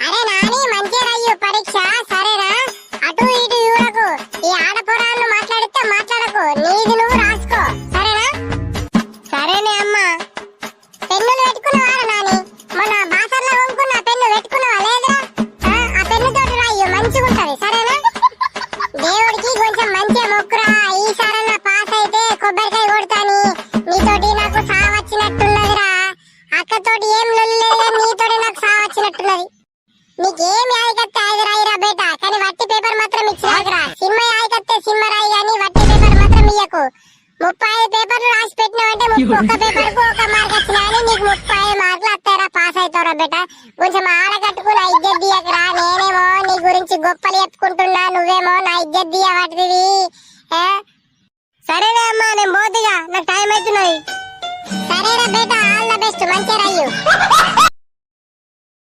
అరే నాని మంచిగా రాయు పరీక్ష. సరేరా? అటు ఇటు చూడకు. ఈ ఆడపోరాళ్ళు మాట్లాడితే మాట్లాడకు. నీది నువ్వు రాసుకో. సరేనా? సరేనే అమ్మా. పెన్నులు పెట్టుకున్నావా నాని? మన బాసర్లో కొనుక్కున్న పెన్ను పెట్టుకున్నావా? లేదురా. ఆ, పెన్ను తోటి రాయు మంచిగా ఉంటది. సరేనా? దేవుడికి కొంచెం మంచిగా మొక్కురా. ఈసారన్నా పాస్ అయితే కొబ్బరికాయ కొడతాని. నీతోటి నాకు సావచ్చినట్టున్నదిరా అక్కతోటి ఏం లొల్లిలేదు నీతోటి నీకేం యాయకత్తే ఐదు రాయిరా బేట? కానీ వట్టి పేపర్ మాత్రం ఇచ్చిరాకురా సినిమా యాయకత్తే సినిమా రాయి కానీ వట్టి పేపర్ మాత్రం ఇయ్యకు. ముప్పై ఐదు పేపర్లు రాసి పెట్టినావంటే ముప్పై ఒక్క పేపర్కు ఒక మార్క్ వచ్చినా కానీ నీకు ముప్పై ఐదు మార్కులు వస్తారా పాస్ అవుతారా బేట. కొంచెం ఆడగట్టుకుని ఇజ్జత్ దియకరా నేనేమో నీ గురించి గొప్పలు చెప్పుకుంటున్నా నువ్వేమో నా ఇజ్జత్ దియ వాటివి సరేనే అమ్మా నేను పోతుగా. నాకు టైం అవుతున్నది సరేరా బేట ఆల్ ద బెస్ట్. మంచిగా రయ్యు